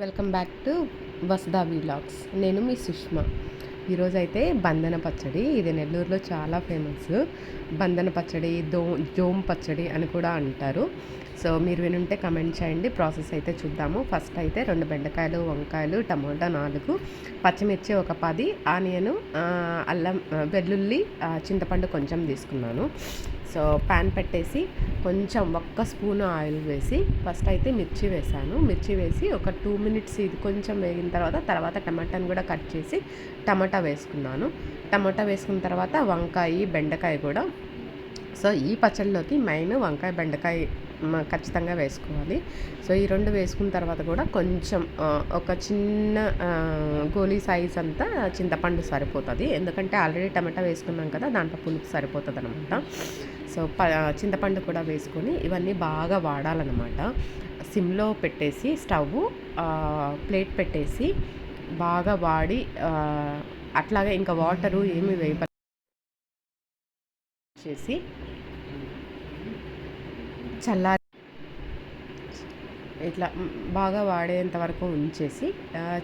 Welcome back to Vasudha vlogs. నేను మీ సుష్మా. ఈరోజు అయితే బంధన పచ్చడి. ఇది నెల్లూరులో చాలా ఫేమస్. బంధన పచ్చడి దో జోమ్ పచ్చడి అని కూడా అంటారు. సో మీరు వినుంటే కమెంట్ చేయండి. ప్రాసెస్ అయితే చూద్దాము. ఫస్ట్ అయితే రెండు బెండకాయలు వంకాయలు టమాటా నాలుగు పచ్చిమిర్చి ఒక పది ఆనియన్ అల్లం వెల్లుల్లి చింతపండు కొంచెం తీసుకున్నాను. సో ప్యాన్ పెట్టేసి కొంచెం ఒక్క స్పూన్ ఆయిల్ వేసి ఫస్ట్ అయితే మిర్చి వేసాను. మిర్చి వేసి ఒక టూ మినిట్స్ ఇది కొంచెం వేగిన తర్వాత తర్వాత టమాటాని కూడా కట్ చేసి టమాటా టమోటా వేసుకున్నాను. టమాటా వేసుకున్న తర్వాత వంకాయ బెండకాయ కూడా. సో ఈ పచ్చడిలోకి మెయిన్ వంకాయ బెండకాయ ఖచ్చితంగా వేసుకోవాలి. సో ఈ రెండు వేసుకున్న తర్వాత కూడా కొంచెం ఒక చిన్న గోలీ సైజ్ అంతా చింతపండు సరిపోతుంది. ఎందుకంటే ఆల్రెడీ టమాటా వేసుకున్నాం కదా దాంట్లో పులుపు సరిపోతుంది అనమాట సో ప చింతపండు కూడా వేసుకొని ఇవన్నీ బాగా వాడాలన్నమాట సిమ్లో పెట్టేసి స్టవ్ ప్లేట్ పెట్టేసి బాగా వాడి అట్లాగే ఇంకా వాటరు ఏమి వేయ చేసి చల్లారి ఇట్లా బాగా వాడేంత వరకు ఉంచేసి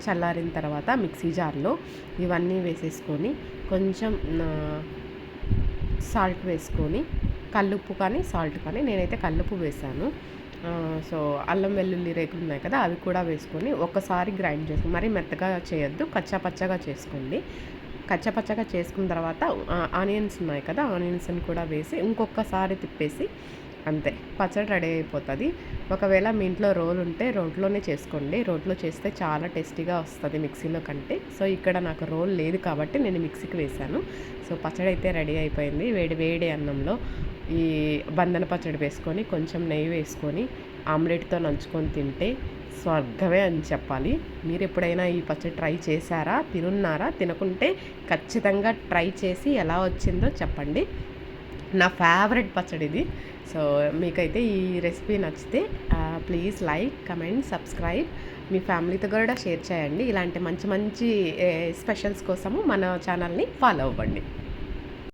చల్లారిన తర్వాత మిక్సీ జార్లో ఇవన్నీ వేసేసుకొని కొంచెం సాల్ట్ వేసుకొని కల్లుప్పు కానీ సాల్ట్ కానీ నేనైతే కల్లుప్పు వేసాను. సో అల్లం వెల్లుల్లి రేకులు ఉన్నాయి కదా అవి కూడా వేసుకొని ఒకసారి గ్రైండ్ చేసుకుని మరీ మెత్తగా చేయొద్దు కచ్చా పచ్చగా చేసుకోండి. కచ్చా పచ్చగా చేసుకున్న తర్వాత ఆనియన్స్ ఉన్నాయి కదా ఆనియన్స్ని కూడా వేసి ఇంకొకసారి తిప్పేసి అంతే పచ్చడి రెడీ అయిపోతుంది. ఒకవేళ మీ ఇంట్లో రోల్ ఉంటే రోట్లోనే చేసుకోండి. రోట్లో చేస్తే చాలా టేస్టీగా వస్తుంది మిక్సీలో కంటే. సో ఇక్కడ నాకు రోల్ లేదు కాబట్టి నేను మిక్సీకి వేశాను. సో పచ్చడి అయితే రెడీ అయిపోయింది. వేడి వేడి అన్నంలో ఈ బంధన పచ్చడి వేసుకొని కొంచెం నెయ్యి వేసుకొని ఆమ్లెట్తో నంచుకొని తింటే స్వర్గమే అని చెప్పాలి. మీరు ఎప్పుడైనా ఈ పచ్చడి ట్రై చేశారా? తినున్నారా? తినకుంటే ఖచ్చితంగా ట్రై చేసి ఎలా వచ్చిందో చెప్పండి. నా ఫేవరెట్ పచ్చడి ఇది. సో మీకైతే ఈ రెసిపీ నచ్చితే ప్లీజ్ లైక్ కమెంట్ సబ్స్క్రైబ్. మీ ఫ్యామిలీతో కూడా షేర్ చేయండి. ఇలాంటి మంచి మంచి స్పెషల్స్ కోసము మన ఛానల్ని ఫాలో అవ్వండి.